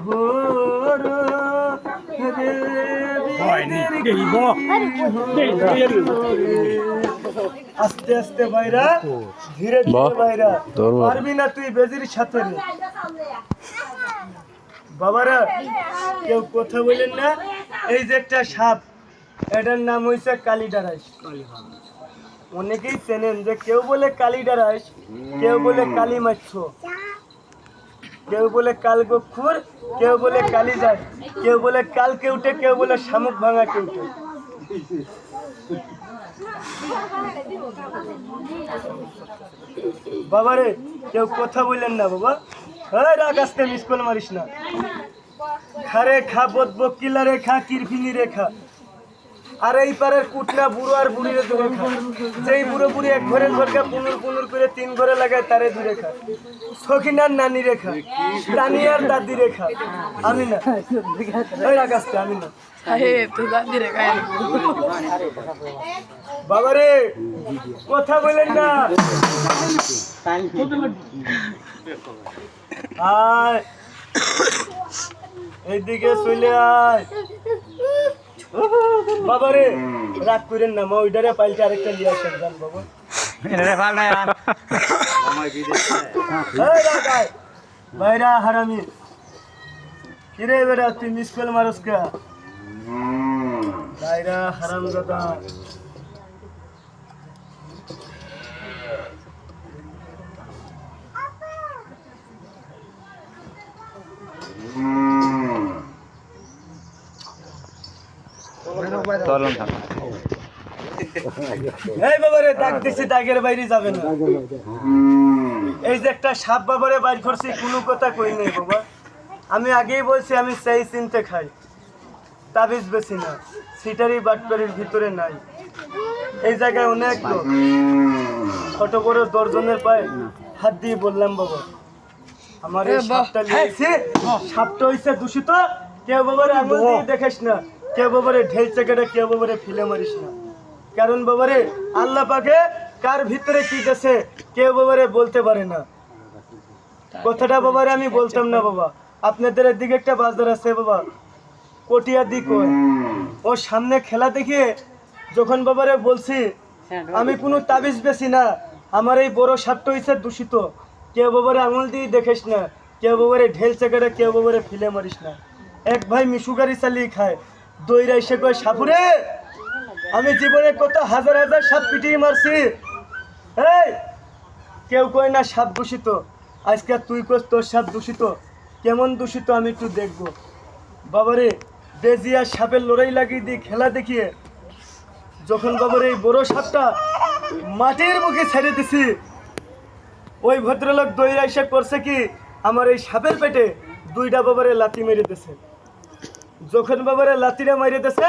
ভোর আস্তে আস্তে বাইরা ধীরে ধীরে বাইরা। পারবি না তুই বেজির সাথে বাবারা কেউ কথা বলেন না? এই যে একটা সাপ এটার নাম হয়েছে কালিডারাস অনেকেই চেনেন যে কেউ বলে কালিডারাস কেউ বলে কালী মাছ কেউ বলে কাল গক্ষুর কেউ বলে কালী যায়। কেউ বলে কাল কেউটে, কেউ বলে শামুক ভাঙা কেউটে। বাবারে, কেউ কথা বললেন না বাবা। হ্যাঁ রাগ আসতে মিস কল মারিস না। খারে খা বদব কিলারে খা কিরফিনি রে খা। আর এই পারের কুটনা বুড়ো আর বুড়িরে দূরে যেই বুড়ো বুড়ি এক ঘরের ঘরকে পুনুর পুনুর করে তিন ঘরে লাগায় তারে দূরে খা সখিনার নানি রেখা রানী আর দাদি রেখা আমি না। ওই আসতে আমি না। বাবারে কথা বলেন না। আয়। এইদিকে চলে আয়। বাবারে রাগ করেন না মা ওইটারে পাল্টে আরেকটা নিয়ে আসেন জান বাবা। বাইরা হারামি। কিরে বেটা তুই মিস কল মারস কা? বাইরা হারাম দাদা এই বাবারে দাগ দিছি দাগের বাইরে যাবে না। এই যে একটা সাপ বাবারে বাইর করছি কোনো কথা কই নাই বাবা। আমি আগেই বলছি আমি সেই চিনতে খাই। তাবিজ বেশি না সিটারি বাটপারির ভিতরে নাই। এই জায়গায় অনেক লোক। ছোট বড় দর্জনের পায়ে হাত দিয়ে বললাম বাবা আমার এই সাপটা সাপটা হইছে দূষিত। কেউ বাবারে আঙুল দিয়ে দেখিস না। কেউ বাবারে ঢেল চেকেটা কেউ বাবারে ফিলে মারিস না। কারণ বাবারে আল্লাহ পাকে কার ভিতরে কি গেছে, কেউ বাবারে বলতে পারে না। কথাটা বাবারে আমি বলতাম না বাবা। আপনাদের দিকে একটা বাজার আছে বাবা, কটিয়া দিক। ওর সামনে খেলা দেখিয়ে যখন বাবারে বলছি, আমি কোনো তাবিজ বেশি না, আমার এই বড় সাপটা হয়েছে দূষিত। কেউ বাবারে আঙুল দিয়ে দেখিস না, কেউ বাবারে ঢেল চেকারে কেউ বাবারে ফিলে মারিস না। এক ভাই মিশু গাড়ি চালিয়ে খায় দইরা এসে কয়, সাপুরে, আমি জীবনে কত হাজার হাজার সাপ পিটিয়ে মারছি। এই, কেউ কয় না সাপ দূষিত। আজকে তুই কস তোর সাপ দূষিত। কেমন দূষিত আমি একটু দেখব। বাবারে বেজিয়া সাপের লড়াই লাগিয়ে দিয়ে খেলা দেখিয়ে যখন বাবার এই বড় সাপটা মাটির মুখে ছেড়ে দিছি, ওই ভদ্রলোক দইরা এসে করছে কি, আমার এই সাপের পেটে দুইটা বাবারে লাতি মেরে দিছে। যখন বাবারে লাতিটা মারিয়ে দিছে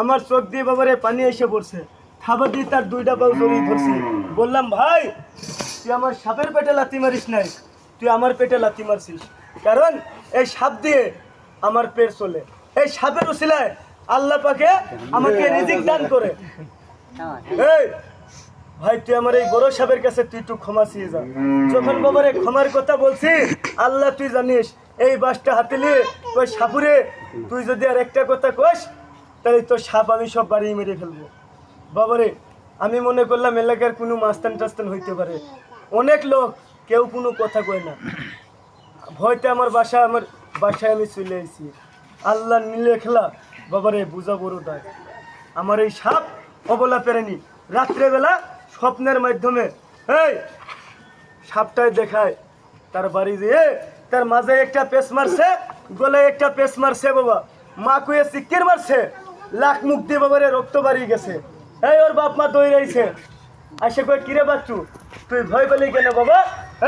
আমার চোখ দিয়ে বাবারে পানি এসে পড়ছে। খাবার দিয়ে তার দুইটা বাবু জড়িয়ে ধরছি। বললাম ভাই তুই আমার সাপের পেটে লাতি মারিস নাই। তুই আমার পেটে লাতি মারছিস। কারণ এই সাপ দিয়ে আমার পেট চলে। এই সাপের উসিলায় আল্লাহ পাকে আমাকে রিজিক দান করে। এই ভাই, তুই আমার এই বড় সাহেবের কাছে তুই একটু ক্ষমা চেয়ে যা। যখন বাবারে ক্ষমার কথা বলছি, আল্লাহ তুই জানিস, এই বাসটা হাতে নিয়ে ওই সাপুরে তুই যদি আর একটা কথা কস, তাহলে তোর সাপ আমি সব বাড়িয়ে মেরে ফেলব। বাবারে, আমি মনে করলাম এলাকার কোনো মাস্তান টাস্তান হইতে পারে। অনেক লোক কেউ কোনো কথা কয় না। ভয়তে আমার বাসা, আমার বাসায় আমি চলে এসেছি আল্লাহ নীলে খেলা, বাবারে, বুঝা বড় আমার এই সাপ অবলা পেরেনি। রাত্রেবেলা স্বপ্নের মাধ্যমে। এই সাপটায় দেখায়। তার বাড়ি দিয়ে তার মাঝে একটা পেস মারছে গলায় একটা পেস মারছে বাবা। মা কুয়ে সিক্কির মারছে। লাখ মুখ দিয়ে বাবারে রক্ত বাড়িয়ে গেছে। এই, ওর বাপ মা দই রয়েছে আসে কই কিরে বাচ্চু, তুই ভয় পেলি কেন বাবা?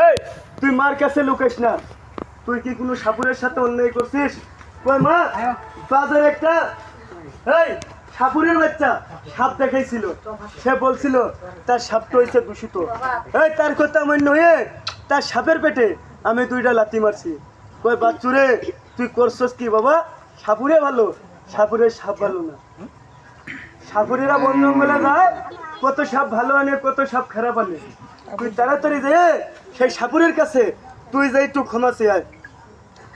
এই, তুই মার কাছে লুকাইস না। তুই কি কোনো সাপুরের সাথে অন্যায় করছিস? কই মা, বাজার একটা, এই সাপুরের বাচ্চা সাপ দেখাইছিল। সে বলছিল, তার সাপটা হয়েছে দূষিত। এই, তার কথা মান্য হয়ে তার সাপের পেটে আমি দুইটা লাথি মারছি। কই বাচ্চুরে, তুই করছস কি বাবা? সাপুরে ভালো, সাপুরের সাপ ভালো না। সাপুরেরা বন জঙ্গলে যায় কত সাপ ভালো আনে, কত সাপ খারাপ আনে। তুই তাড়াতাড়ি যে সেই সাপুরের কাছে তুই যাই একটু ক্ষমা চেয়ে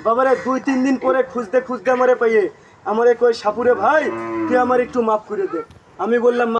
বাবারে, দুই, তিন দিন পরে খুঁজতে খুঁজতে আমারে পাইয়ে আমারে এক সাপুরে ভাই তুই আমার একটু মাফ করে দে। আমি বললাম